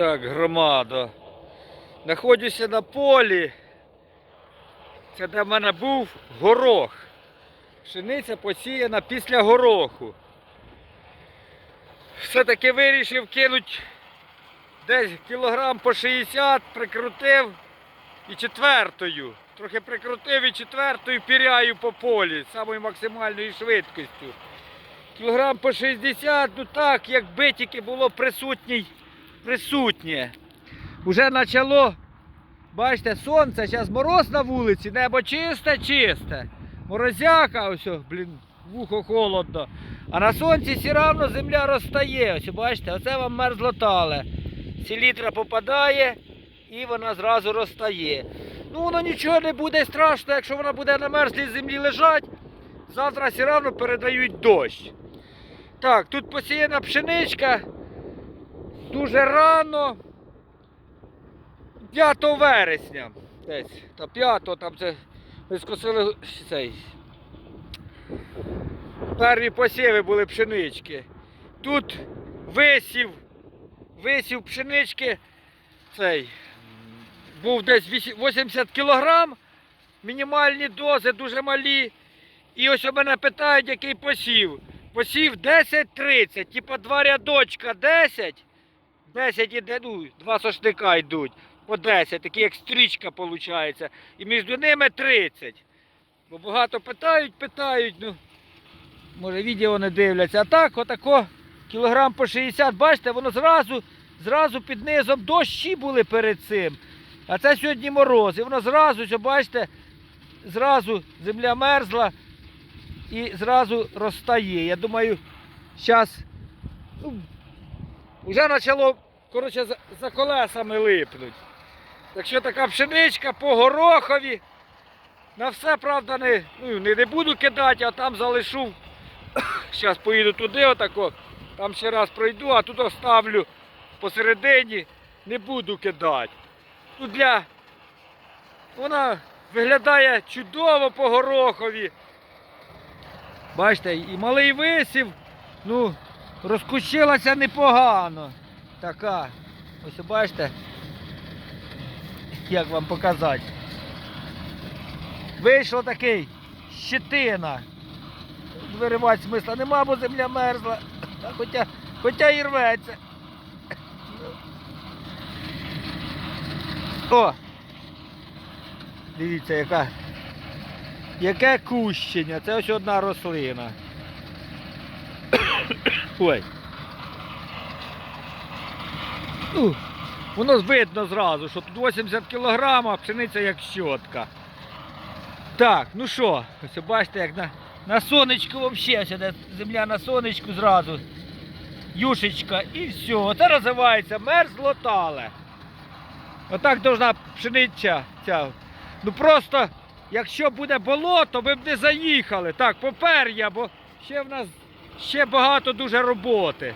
Так, громада. Знаходжуся на полі. Це де в мене був горох. Пшениця посіяна після гороху. Все-таки вирішив кинути десь кілограм по 60, прикрутив і четвертою. Трохи прикрутив і четвертою піряю по полі самою максимальною швидкістю. Кілограм по 60, ну так, якби тільки було присутній, присутнє. Уже почало, бачите, сонце, зараз мороз на вулиці, небо чисте, чисте. Морозяка, ось, блін, вухо холодно. А на сонці все одно земля розтає. Ось, бачите, оце вам мерзлотале. Селітра попадає і вона зразу розтає. Ну воно нічого не буде страшно, якщо вона буде на мерзлій землі лежати. Завтра все одно передають дощ. Так, тут посіяна пшеничка. Дуже рано. 5 вересня. Десь. Та 5 там це ми скосили цей. Перві посіви були пшенички. Тут висів, висів пшенички. Цей був десь 80 кілограм. Мінімальні дози дуже малі. І ось у мене питають, який посів. Посів 10-30, типа два рядочка 10. 10 іде, ну, два сошника йдуть по 10, такі як стрічка виходить. І між ними 30. Бо багато питають, питають, ну, може відео не дивляться. А так, отако, кілограм по 60, бачите, воно зразу, зразу під низом дощі були перед цим. А це сьогодні мороз. І воно зразу, що бачите, зразу земля мерзла і зразу розтає. Я думаю, зараз вже почало коротше, за колесами липнуть. Так що така пшеничка по горохові. На все, правда, не, ну, не, не буду кидати, а там залишу. Зараз поїду туди, отако, там ще раз пройду, а тут оставлю посередині, не буду кидати. Тут для. Вона виглядає чудово по горохові. Бачите, і малий висів, ну, розкущилася непогано. Така. Ось бачите, як вам показати. Вийшло такий щетина. Виривати смисла нема, бо земля мерзла. Хоча, хоча і рветься. О! Дивіться, яка. Яке кущення. Це ось одна рослина. Ой. Ну, воно видно зразу, що тут 80 кг, а пшениця як щотка. Так, ну що, ось бачите, як на, на сонечку взагалі, земля на сонечку зразу. Юшечка і все. Оце називається мерзлотале. Отак должна пшениця ця. Ну просто, якщо буде болото, ви б не заїхали. Так, попер я, бо ще в нас ще багато дуже роботи.